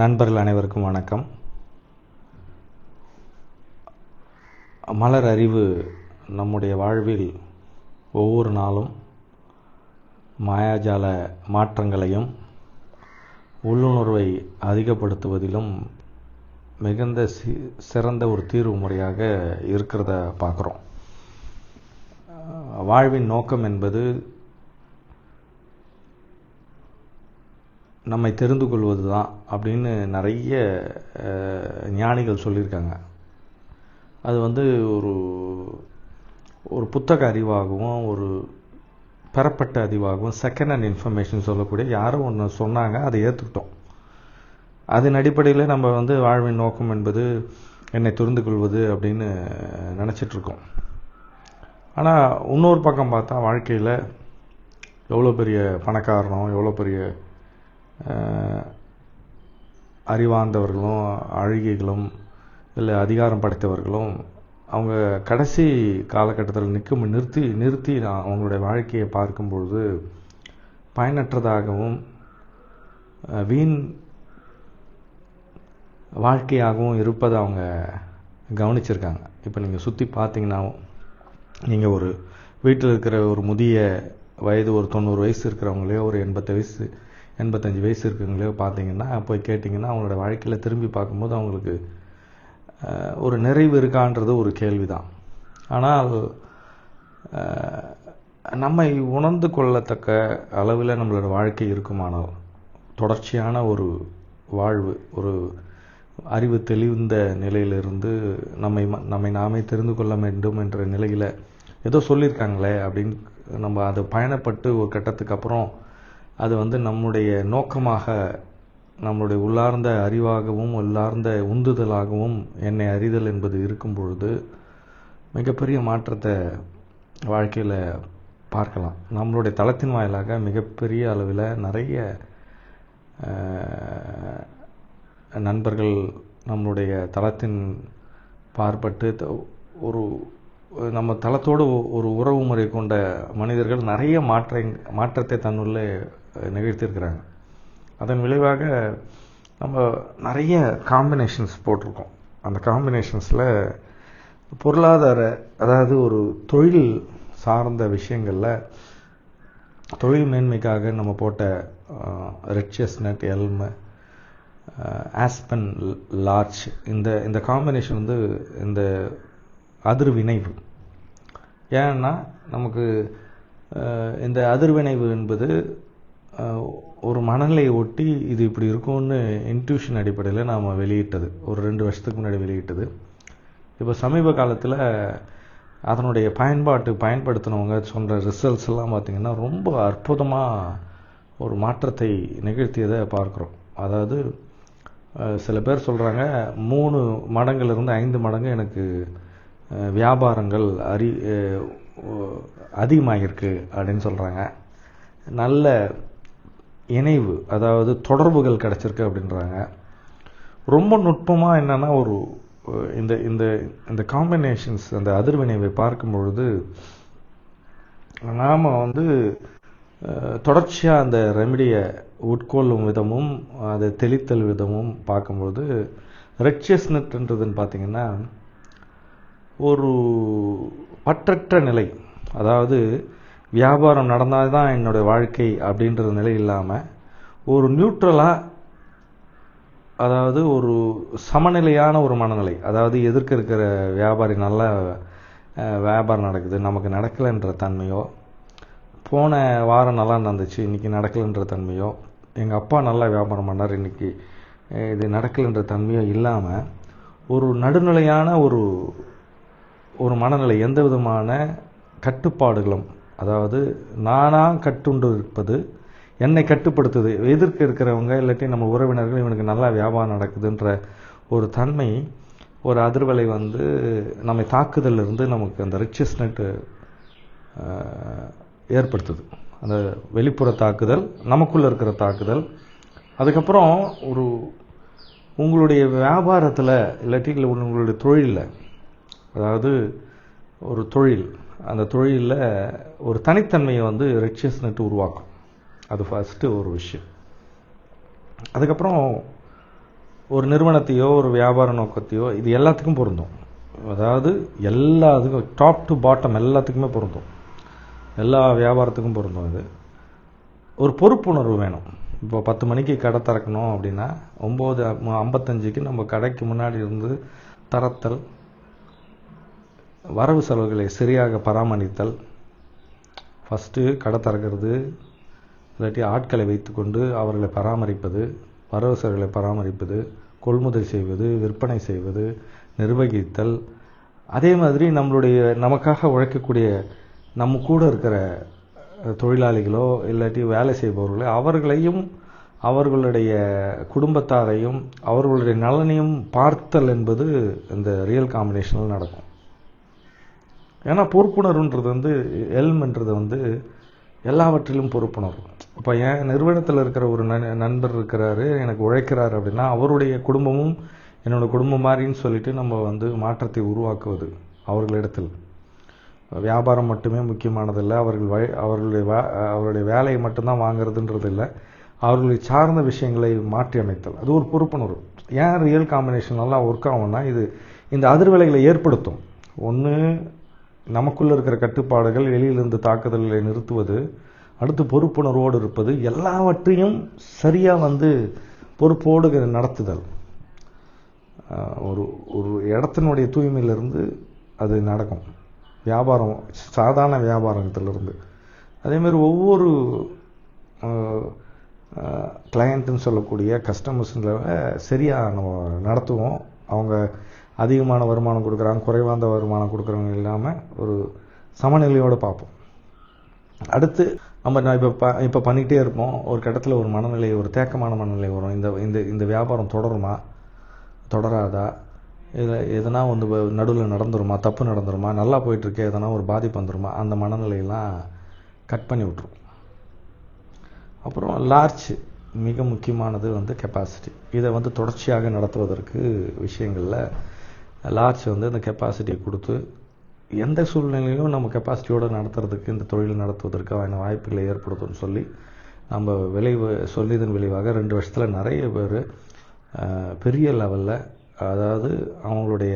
நண்பர்கள் அனைவருக்கும் வணக்கம். மலர் அறிவு நம்முடைய வாழ்வில் ஒவ்வொரு நாளும் மாயாஜால மாற்றங்களையும் உள்ளுணர்வை அதிகப்படுத்துவதிலும் மிகுந்த சி சிறந்த ஒரு தீர்வு முறையாக இருக்கிறத பார்க்குறோம். வாழ்வின் நோக்கம் என்பது நம்மை தெரிந்து கொள்வது தான் அப்படின்னு நிறைய ஞானிகள் சொல்லியிருக்காங்க. அது வந்து ஒரு ஒரு புத்தக அறிவாகவும் ஒரு பெறப்பட்ட அறிவாகவும் செகண்ட் ஹேண்ட் இன்ஃபர்மேஷன் சொல்லக்கூடிய யாரோ ஒன்று சொன்னாங்க அதை ஏற்றுக்கிட்டோம் அதன் அடிப்படையில் நம்ம வந்து வாழ்வின் நோக்கம் என்பது என்னை தெரிந்து கொள்வது அப்படின்னு நினச்சிட்ருக்கோம் ஆனால் இன்னொரு பக்கம் பார்த்தா வாழ்க்கையில் எவ்வளோ பெரிய பணக்காரனோ எவ்வளோ பெரிய அறிவார்ந்தவர்களும் அழகிகளும் இல்லை அதிகாரம் படைத்தவர்களும் அவங்க கடைசி காலகட்டத்தில் நிற்கும் நிறுத்தி நிறுத்தி அவங்களுடைய வாழ்க்கையை பார்க்கும்பொழுது பயனற்றதாகவும் வீண் வாழ்க்கையாகவும் இருப்பதை அவங்க கவனிச்சிருக்காங்க. இப்போ நீங்கள் சுற்றி பார்த்தீங்கன்னா நீங்கள் ஒரு வீட்டில் இருக்கிற ஒரு முதிய வயது ஒரு தொண்ணூறு வயசு இருக்கிறவங்களையோ ஒரு எண்பத்து வயசு எண்பத்தஞ்சு வயசு இருக்கிறவங்களே பார்த்தீங்கன்னா போய் கேட்டிங்கன்னா அவங்களோட வாழ்க்கையில் திரும்பி பார்க்கும்போது அவங்களுக்கு ஒரு நிறைவு இருக்கான்றது ஒரு கேள்வி தான் ஆனால் நம்மை உணர்ந்து கொள்ளத்தக்க அளவில் நம்மளோட வாழ்க்கை இருக்குமானால் தொடர்ச்சியான ஒரு வாழ்வு ஒரு அறிவு தெளிந்த நிலையிலிருந்து நம்மை நம்மை நாமே தெரிந்து கொள்ள வேண்டும் என்ற நிலையில் ஏதோ சொல்லியிருக்காங்களே அப்படின்னு நம்ம அதை பயணப்பட்டு ஒரு கட்டத்துக்கு அப்புறம் அது வந்து நம்முடைய நோக்கமாக நம்முடைய உள்ளார்ந்த அறிவாகவும் உள்ளார்ந்த உந்துதலாகவும் என்னை அறிதல் என்பது இருக்கும் பொழுது மிகப்பெரிய மாற்றத்தை வாழ்க்கையில் பார்க்கலாம். நம்மளுடைய தளத்தின் வாயிலாக மிகப்பெரிய அளவில் நிறைய நண்பர்கள் நம்மளுடைய தளத்தின் பார்ப்பட்டு ஒரு நம்ம தளத்தோடு ஒரு உறவு முறை கொண்ட மனிதர்கள் நிறைய மாற்ற மாற்றத்தை தன்னுள்ளே நிகழ்த்தியிருக்கிறாங்க. அதன் விளைவாக நம்ம நிறைய காம்பினேஷன்ஸ் போட்டிருக்கோம். அந்த காம்பினேஷன்ஸில் பொருளாதார அதாவது ஒரு தொழில் சார்ந்த விஷயங்களில் தொழில் மேன்மைக்காக நம்ம போட்ட ரெட்சஸ் நட் எல்மு ஆஸ்பன் லார்ஜ் இந்த இந்த காம்பினேஷன் வந்து இந்த அதிர்வினைவு. ஏன்னா நமக்கு இந்த அதிர்வினைவு என்பது ஒரு மனநிலையை ஒட்டி இது இப்படி இருக்கும்னு இன்ட்யூஷன் அடிப்படையில் நாம் வெளியிட்டது. ஒரு ரெண்டு வருஷத்துக்கு முன்னாடி வெளியிட்டது. இப்போ சமீப காலத்தில் அதனுடைய பயன்பாட்டு பயன்படுத்தினவங்க சொல்கிற ரிசல்ட்ஸ் எல்லாம் பார்த்திங்கன்னா ரொம்ப அற்புதமாக ஒரு மாற்றத்தை நிகழ்த்தியதை பார்க்குறோம். அதாவது சில பேர் சொல்கிறாங்க மூணு மடங்குலேருந்து ஐந்து மடங்கு எனக்கு வியாபாரங்கள் அறி அதிகமாகிருக்கு அப்படின்னு சொல்கிறாங்க நல்ல இணைவு அதாவது தொடர்புகள் கிடச்சிருக்கு அப்படின்றாங்க. ரொம்ப நுட்பமாக என்னென்னா ஒரு இந்த இந்த இந்த காம்பினேஷன்ஸ் அந்த அதிர்வினைவை பார்க்கும் பொழுது நாம் வந்து தொடர்ச்சியாக அந்த ரெமிடியை உட்கொள்ளும் விதமும் அதை தெளித்தல் விதமும் பார்க்கும்பொழுது ரெட்சியஸ்னட்ன்றதுன்னு பார்த்தீங்கன்னா ஒரு பற்றற்ற நிலை. அதாவது வியாபாரம் நடந்தால் தான் என்னுடைய வாழ்க்கை அப்படின்ற நிலை இல்லாமல் ஒரு நியூட்ரலாக அதாவது ஒரு சமநிலையான ஒரு மனநிலை அதாவது எதிர்க்க இருக்கிற வியாபாரி நல்லா வியாபாரம் நடக்குது நமக்கு நடக்கலைன்ற தன்மையோ போன வாரம் நல்லா நடந்துச்சு இன்றைக்கி நடக்கலைன்ற தன்மையோ எங்கள் அப்பா நல்லா வியாபாரம் பண்ணார் இன்றைக்கி இது நடக்கலைன்ற தன்மையோ இல்லாமல் ஒரு நடுநிலையான ஒரு ஒரு மனநிலை எந்த விதமான கட்டுப்பாடுகளும் அதாவது நானாக கட்டுண்டு இருப்பது என்னை கட்டுப்படுத்துது எதிர்க்க இருக்கிறவங்க இல்லாட்டி நம்ம உறவினர்கள் இவனுக்கு நல்லா வியாபாரம் நடக்குதுன்ற ஒரு தன்மை ஒரு அதிர்வலை வந்து நம்மை தாக்குதலிருந்து நமக்கு அந்த ரிச்சஸ் நெட்டு ஏற்படுத்துது. அந்த வெளிப்புற தாக்குதல் நமக்குள்ளே இருக்கிற தாக்குதல். அதுக்கப்புறம் ஒரு உங்களுடைய வியாபாரத்தில் இல்லாட்டி உங்களுடைய தொழிலில் அதாவது ஒரு தொழில் அந்த தொழிலில் ஒரு தனித்தன்மையை வந்து ரெக்ஷியஸ்னட்டு உருவாக்கும். அது ஃபஸ்ட்டு ஒரு விஷயம். அதுக்கப்புறம் ஒரு நிறுவனத்தையோ ஒரு வியாபார நோக்கத்தையோ இது எல்லாத்துக்கும் பொருந்தும். அதாவது எல்லாத்துக்கும் டாப் டு பாட்டம் எல்லாத்துக்குமே பொருந்தும். எல்லா வியாபாரத்துக்கும் பொருந்தும் இது ஒரு பொறுப்புணர்வு வேணும். இப்போ பத்து மணிக்கு கடை திறக்கணும் அப்படின்னா ஒம்பது ஐம்பத்தஞ்சுக்கு நம்ம கடைக்கு முன்னாடி இருந்து தரத்தல் வரவு செலவுகளை சரியாக பராமரித்தல் ஃபஸ்ட்டு கடை திறக்கிறது இல்லாட்டி ஆட்களை வைத்துக்கொண்டு அவர்களை பராமரிப்பது வரவு செலவுகளை பராமரிப்பது கொள்முதல் செய்வது விற்பனை செய்வது நிர்வகித்தல். அதே மாதிரி நம்மளுடைய நமக்காக உழைக்கக்கூடிய நம்ம கூட இருக்கிற தொழிலாளிகளோ இல்லாட்டி வேலை செய்பவர்களோ அவர்களையும் அவர்களுடைய குடும்பத்தாரையும் அவர்களுடைய நலனையும் பார்த்தல் என்பது இந்த ரியல் காம்பினேஷனில் நடக்கும். ஏன்னா பொறுப்புணர்வுன்றது வந்து எல்ம்ன்றது வந்து எல்லாவற்றிலும் பொறுப்புணர்வு. இப்போ என் நிறுவனத்தில் இருக்கிற ஒரு நண்பர் இருக்கிறாரு எனக்கு உழைக்கிறாரு அப்படின்னா அவருடைய குடும்பமும் என்னோட குடும்பம் மாதிரின்னு சொல்லிட்டு நம்ம வந்து மாற்றத்தை உருவாக்குவது அவர்களிடத்தில். வியாபாரம் மட்டுமே முக்கியமானதில்லை அவர்கள் வழி அவர்களுடைய அவருடைய வேலையை மட்டும்தான் வாங்குறதுன்றது இல்லை அவர்களை சார்ந்த விஷயங்களை மாற்றி அமைத்தல். அது ஒரு பொறுப்புணர்வு. ஏன் ரியல் காம்பினேஷன் நல்லா ஒர்க் ஆகும்னா இது இந்த அதிர்வலைகளை ஏற்படுத்தும். ஒன்று நமக்குள்ளே இருக்கிற கட்டுப்பாடுகள் வெளியிலிருந்து தாக்குதல்களை நிறுத்துவது அடுத்து பொறுப்புணர்வோடு இருப்பது எல்லாவற்றையும் சரியாக வந்து பொறுப்போடு நடத்துதல். ஒரு ஒரு இடத்தினுடைய தூய்மையிலிருந்து அது நடக்கும். வியாபாரம் சாதாரண வியாபாரத்திலிருந்து. அதேமாதிரி ஒவ்வொரு கிளையண்ட்டுன்னு சொல்லக்கூடிய கஸ்டமர்ஸில் சரியாக நம்ம நடத்துவோம். அவங்க அதிகமான வருமானம் கொடுக்குறாங்க குறைவாந்த வருமானம் கொடுக்குறவங்க இல்லாமல் ஒரு சமநிலையோடு பார்ப்போம். அடுத்து நம்ம நான் இப்போ ப இப்போ பண்ணிக்கிட்டே இருப்போம். ஒரு கட்டத்தில் ஒரு மனநிலை ஒரு தேக்கமான மனநிலை வரும். இந்த இந்த இந்த வியாபாரம் தொடருமா? தொடராதா? இதில் எதனா வந்து நடுவில் நடந்துருமா? தப்பு நடந்துருமா? நல்லா போயிட்டுருக்கே எதனா ஒரு பாதிப்பு வந்துருமா? அந்த மனநிலையெல்லாம் கட் பண்ணி விட்ருவோம் அப்புறம் லார்ஜ் மிக முக்கியமானது வந்து கெப்பாசிட்டி இதை வந்து தொடர்ச்சியாக நடத்துவதற்கு விஷயங்களில் லார்ஜ் வந்து இந்த கெப்பாசிட்டியை கொடுத்து எந்த சூழ்நிலையிலும் நம்ம கெப்பாசிட்டியோடு நடத்துறதுக்கு இந்த தொழில் நடத்துவதற்கான வாய்ப்புகளை ஏற்படுத்தும்னு சொல்லி நம்ம விளைவு சொல்லியதன் விளைவாக ரெண்டு வருஷத்தில் நிறைய பேர் பெரிய லெவலில் அதாவது அவங்களுடைய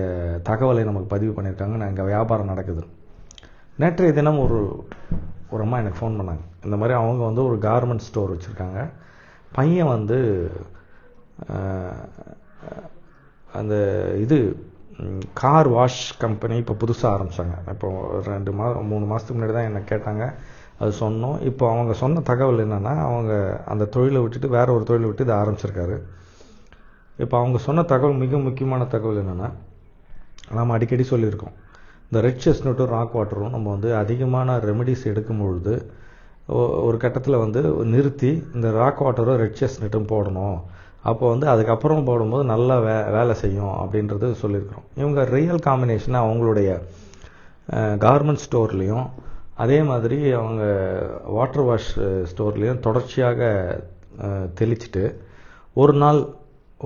தகவலை நமக்கு பதிவு பண்ணியிருக்காங்க. நான் இங்கே வியாபாரம் நடக்குது. நேற்றைய தினம் ஒரு ஒரு அம்மா எனக்கு ஃபோன் பண்ணாங்க. இந்த மாதிரி அவங்க வந்து ஒரு கார்மெண்ட் ஸ்டோர் வச்சுருக்காங்க. பையன் வந்து அந்த இது கார் வாஷ் கம்பெனி இப்போ புதுசாக ஆரம்பித்தாங்க இப்போ ரெண்டு மா மூணு மாதத்துக்கு முன்னாடி தான் என்னை கேட்டாங்க. அது சொன்னோம். இப்போ அவங்க சொன்ன தகவல் என்னென்னா அவங்க அந்த தொழிலை விட்டுட்டு வேற ஒரு தொழிலை விட்டு இதை ஆரம்பிச்சிருக்காரு. இப்போ அவங்க சொன்ன தகவல் மிக முக்கியமான தகவல் என்னென்னா நாம் அடிக்கடி சொல்லியிருக்கோம். இந்த ரெட் செஸ்னட்டும் ராக் வாட்டரும் நம்ம வந்து அதிகமான ரெமெடிஸ் எடுக்கும் பொழுது ஒரு கட்டத்தில் வந்து நிறுத்தி இந்த ராக் வாட்டரும் ரெட் செஸ்னட்டும் போடணும். அப்போ வந்து அதுக்கப்புறம் போடும்போது நல்லா வே வேலை செய்யும் அப்படின்றது சொல்லியிருக்கிறோம். இவங்க ரியல் காம்பினேஷனை அவங்களுடைய கார்மெண்ட் ஸ்டோர்லேயும் அதே மாதிரி அவங்க வாட்டர் வாஷ் ஸ்டோர்லேயும் தொடர்ச்சியாக தெளிச்சுட்டு ஒரு நாள்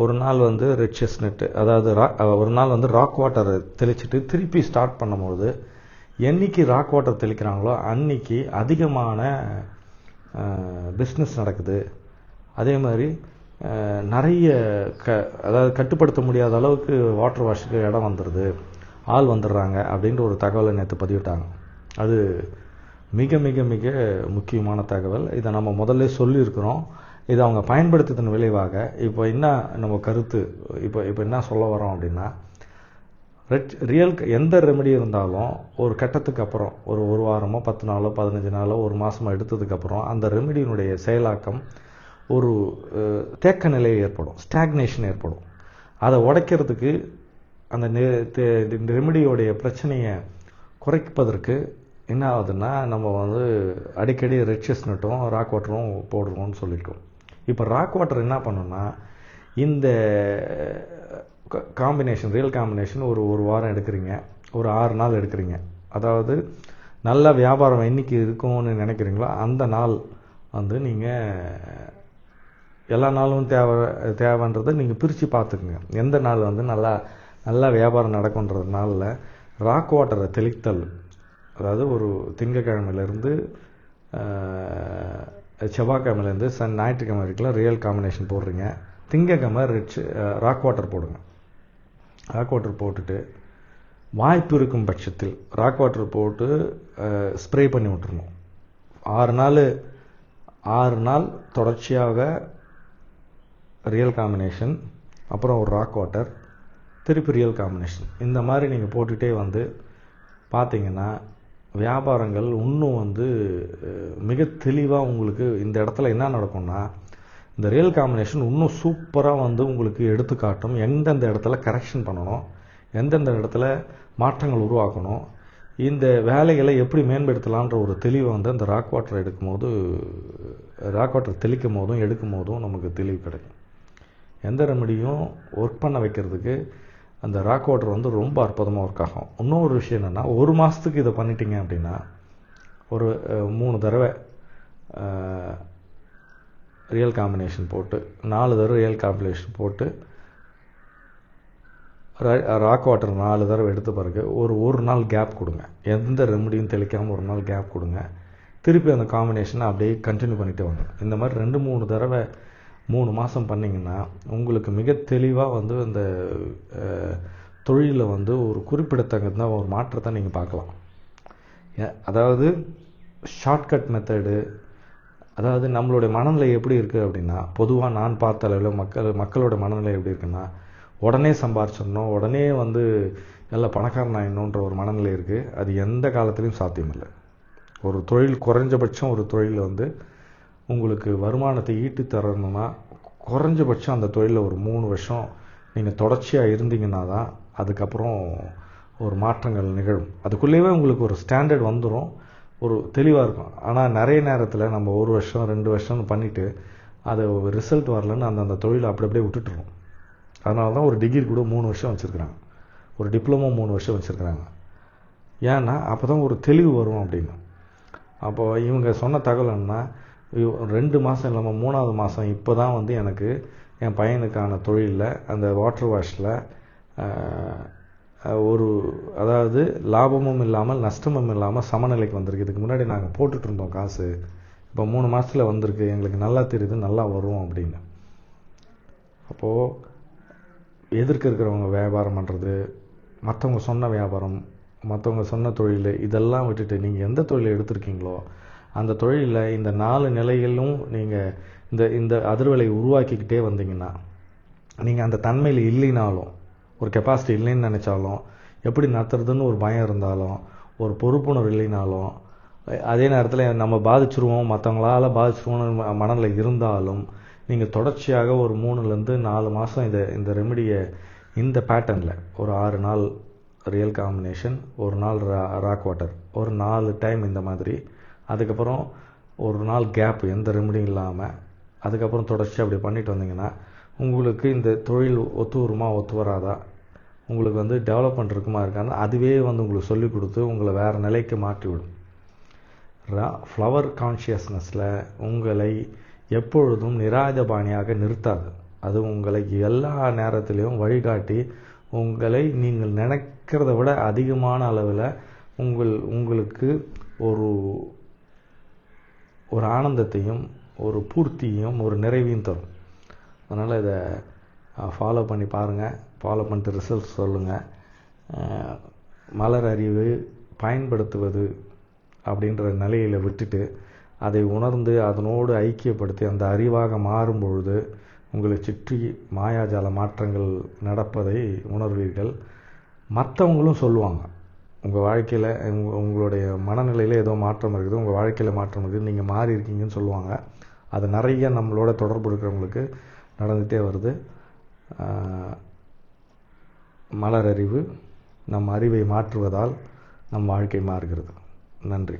ஒரு நாள் வந்து ரெட் செஸ்னட்டு அதாவது ரா ஒரு நாள் வந்து ராக் வாட்டர் தெளிச்சுட்டு திருப்பி ஸ்டார்ட் பண்ணும்போது என்னைக்கு ராக் வாட்டர் தெளிக்கிறாங்களோ அன்னைக்கு அதிகமான பிஸ்னஸ் நடக்குது. அதே மாதிரி நிறைய க அதாவது கட்டுப்படுத்த முடியாத அளவுக்கு வாட்டர் வாஷுக்கு இடம் வந்துடுது ஆள் வந்துடுறாங்க அப்படின்ற ஒரு தகவலை நேற்று பதிவிட்டாங்க. அது மிக மிக மிக முக்கியமான தகவல். இதை நம்ம முதல்ல சொல்லியிருக்கிறோம். இதை அவங்க பயன்படுத்துவதன் விளைவாக இப்போ என்ன நம்ம கருத்து? இப்போ இப்போ என்ன சொல்ல வரோம் அப்படின்னா ரெட் ரியல் எந்த ரெமெடி இருந்தாலும் ஒரு கட்டத்துக்கு அப்புறம் ஒரு ஒரு வாரமோ பத்து நாளோ பதினஞ்சு நாளோ ஒரு மாதமோ எடுத்ததுக்கப்புறம் அந்த ரெமெடியினுடைய செயலாக்கம் ஒரு தேக்க நிலை ஏற்படும் ஸ்டாக்னேஷன் ஏற்படும். அதை உடைக்கிறதுக்கு அந்த ரெமெடியோடைய பிரச்சனையை குறைப்பதற்கு என்ன ஆகுதுன்னா நம்ம வந்து அடிக்கடி ரெட்சஸ் நட்டும் ராக் வாட்டரும் போடுறோம்னு சொல்லிட்டோம். இப்போ ராக் வாட்டர் என்ன பண்ணுன்னா இந்த காம்பினேஷன் ரியல் காம்பினேஷன் ஒரு ஒரு வாரம் எடுக்கிறீங்க ஒரு ஆறு நாள் எடுக்கிறீங்க. அதாவது நல்ல வியாபாரம் என்றைக்கு இருக்கும்னு நினைக்கிறீங்களோ? அந்த நாள் வந்து நீங்கள் எல்லா நாளும் தேவை தேவைன்றதை நீங்கள் பிரித்து பார்த்துக்குங்க. எந்த நாள் வந்து நல்லா நல்லா வியாபாரம் நடக்கும்ன்றது நாளில் ராக் வாட்டரை தெளித்தல். அதாவது ஒரு திங்கக்கிழமையிலேருந்து செவ்வாய்க்கிழமையிலேருந்து சன் ஞாயிற்றுக்கிழமை வரைக்கும் ரியல் காம்பினேஷன் போடுறீங்க. திங்கக்கிழமை ரிச் ராக் வாட்டர் போடுங்க. ராக் வாட்டர் போட்டுட்டு வாய்ப்பு இருக்கும் பட்சத்தில் ராக் வாட்டர் போட்டு ஸ்ப்ரே பண்ணி விட்டுருணும் ஆறு நாள் ஆறு நாள் தொடர்ச்சியாக ரியல் காம்பினேஷன் அப்புறம் ஒரு ராக் வாட்டர் திருப்பி ரியல் காம்பினேஷன் இந்த மாதிரி நீங்கள் போட்டுகிட்டே வந்து பார்த்தீங்கன்னா வியாபாரங்கள் இன்னும் வந்து மிக தெளிவாக உங்களுக்கு இந்த இடத்துல என்ன நடக்கும்னா இந்த ரியல் காம்பினேஷன் இன்னும் சூப்பராக வந்து உங்களுக்கு எடுத்துக்காட்டும் எந்தெந்த இடத்துல கரெக்ஷன் பண்ணணும் எந்தெந்த இடத்துல மாற்றங்கள் உருவாக்கணும் இந்த வேலைகளை எப்படி மேம்படுத்தலான்ற ஒரு தெளிவை வந்து அந்த ராக் வாட்டர் எடுக்கும்போது ராக் வாட்டர் தெளிக்கும் போதும் எடுக்கும் போதும் நமக்கு தெளிவு கிடைக்கும். எந்த ரெமடியும் ஒர்க் பண்ண வைக்கிறதுக்கு அந்த ராக் வாட்டர் வந்து ரொம்ப அற்புதமாக ஒர்க் ஆகும். இன்னொரு விஷயம் என்னென்னா ஒரு மாதத்துக்கு இதை பண்ணிட்டீங்க அப்படின்னா ஒரு மூணு தடவை ரியல் காம்பினேஷன் போட்டு நாலு தடவை ரியல் காம்பினேஷன் போட்டு ராக் வாட்டர் நாலு தடவை எடுத்த பிறகு ஒரு ஒரு நாள் கேப் கொடுங்க. எந்த ரெமடியும் தெளிக்காமல் ஒரு நாள் கேப் கொடுங்க. திருப்பி அந்த காம்பினேஷனை அப்படியே கண்டினியூ பண்ணிட்டு வாங்க. இந்த மாதிரி ரெண்டு மூணு தடவை மூணு மாதம் பண்ணிங்கன்னா உங்களுக்கு மிக தெளிவாக வந்து அந்த தொழிலில் வந்து ஒரு குறிப்பிடத்தகுந்த ஒரு மாற்றத்தை நீங்கள் பார்க்கலாம். அதாவது ஷார்ட்கட் மெத்தடு அதாவது நம்மளுடைய மனநிலை எப்படி இருக்குது அப்படின்னா பொதுவாக நான் பார்த்த அளவில் மக்கள் மக்களோட மனநிலை எப்படி இருக்குன்னா உடனே சம்பாரிச்சிடணும் உடனே வந்து எல்லாம் பணக்காரன் ஆயிடணுன்ற ஒரு மனநிலை இருக்குது அது எந்த காலத்துலேயும் சாத்தியமில்லை. ஒரு தொழில் குறைஞ்சபட்சம் ஒரு தொழில் வந்து உங்களுக்கு வருமானத்தை ஈட்டு தரணும்னா குறைஞ்சபட்சம் அந்த தொழிலில் ஒரு மூணு வருஷம் நீங்கள் தொடர்ச்சியாக இருந்தீங்கன்னா தான் அதுக்கப்புறம் ஒரு மாற்றங்கள் நிகழும். அதுக்குள்ளேயே உங்களுக்கு ஒரு ஸ்டாண்டர்ட் வந்துடும் ஒரு தெளிவாக இருக்கும். ஆனால் நிறைய நேரத்தில் நம்ம ஒரு வருஷம் ரெண்டு வருஷம்னு பண்ணிவிட்டு அது ரிசல்ட் வரலன்னு அந்தந்த தொழிலை அப்படி அப்படியே விட்டுட்டுறோம். அதனால தான் ஒரு டிகிரி கூட மூணு வருஷம் வச்சுருக்குறாங்க. ஒரு டிப்ளமோ மூணு வருஷம் வச்சுருக்குறாங்க. ஏன்னா அப்போ தான் ஒரு தெளிவு வரும் அப்படின்னு. அப்போ இவங்க சொன்ன தகவல் ரெண்டு மாதம் இல்லாமல் மூணாவது மாதம் இப்போ தான் வந்து எனக்கு என் பையனுக்கான தொழிலில் அந்த வாட்டர் வாஷில் ஒரு அதாவது லாபமும் இல்லாமல் நஷ்டமும் இல்லாமல் சமநிலைக்கு வந்திருக்கு. இதுக்கு முன்னாடி நாங்கள் போட்டுட்டு இருந்தோம் காசு. இப்போ மூணு மாதத்தில் வந்திருக்கு. எங்களுக்கு நல்லா தெரியுது நல்லா வரும் அப்படின்னு. அப்போது எதிர்க்க இருக்கிறவங்க வியாபாரம் பண்ணுறது மற்றவங்க சொன்ன வியாபாரம் மற்றவங்க சொன்ன தொழில் இதெல்லாம் விட்டுட்டு நீங்கள் எந்த தொழிலை எடுத்திருக்கீங்களோ அந்த தொழிலில் இந்த நாலு நிலையிலும் நீங்கள் இந்த இந்த அதிர்வலை உருவாக்கிக்கிட்டே வந்தீங்கன்னா நீங்கள் அந்த தன்மையில் இல்லைனாலும் ஒரு கெப்பாசிட்டி இல்லைன்னு நினச்சாலும் எப்படி நடத்துறதுன்னு ஒரு பயம் இருந்தாலும் ஒரு பொறுப்புணர்வு இல்லைனாலும் அதே நேரத்தில் நம்ம பாதிச்சிருவோம் மற்றவங்களால் பாதிச்சிருவோம்னு மனநில மனநிலை இருந்தாலும் நீங்கள் தொடர்ச்சியாக ஒரு மூணுலேருந்து நாலு மாதம் இதை இந்த ரெமடியை இந்த பேட்டர்னில் ஒரு ஆறு நாள் ரியல் காம்பினேஷன் ஒரு நாள் ரா ராக் வாட்டர் ஒரு நாலு டைம் இந்த மாதிரி அதுக்கப்புறம் ஒரு நாள் கேப் எந்த ரெமடியும் இல்லாமல் அதுக்கப்புறம் தொடர்ச்சி அப்படி பண்ணிட்டு வந்தீங்கன்னா உங்களுக்கு இந்த தொழில் ஒத்து வருமா ஒத்து வராதா? உங்களுக்கு வந்து டெவலப்மெண்ட் இருக்குமா இருக்கான்னு அதுவே வந்து உங்களுக்கு சொல்லிக் கொடுத்து உங்களை வேறு நிலைக்கு மாற்றிவிடும். ஃப்ளவர் கான்ஷியஸ்னஸில் உங்களை எப்பொழுதும் நிராயுதபாணியாக நிறுத்தாது. அது உங்களை எல்லா நேரத்திலையும் வழிகாட்டி உங்களை நீங்கள் நினைக்கிறத விட அதிகமான அளவில் உங்கள் உங்களுக்கு ஒரு ஒரு ஆனந்தத்தையும் ஒரு பூர்த்தியும் ஒரு நிறைவையும் தரும். அதனால் இதை ஃபாலோ பண்ணி பாருங்கள் ஃபாலோ பண்ணிட்டு ரிசல்ட் சொல்லுங்கள் மலர் அறிவு பயன்படுத்துவது அப்படின்ற நிலையில் விட்டுட்டு அதை உணர்ந்து அதனோடு ஐக்கியப்படுத்தி அந்த அறிவாக மாறும் பொழுது உங்களை சுற்றி மாயாஜால மாற்றங்கள் நடப்பதை உணர்வீர்கள். மற்றவங்களும் சொல்லுவாங்க. உங்கள் வாழ்க்கையில் உங்களுடைய மனநிலையில் ஏதோ மாற்றம் இருக்குது உங்கள் வாழ்க்கையில் மாற்றம் இருக்குது நீங்கள் மாறி இருக்கீங்கன்னு சொல்லுவாங்க. அது நிறைய நம்மளோட தொடர்பு இருக்கிறவங்களுக்கு நடந்துகிட்டே வருது. மலர் அறிவு நம் அறிவை மாற்றுவதால் நம் வாழ்க்கை மாறுகிறது. நன்றி.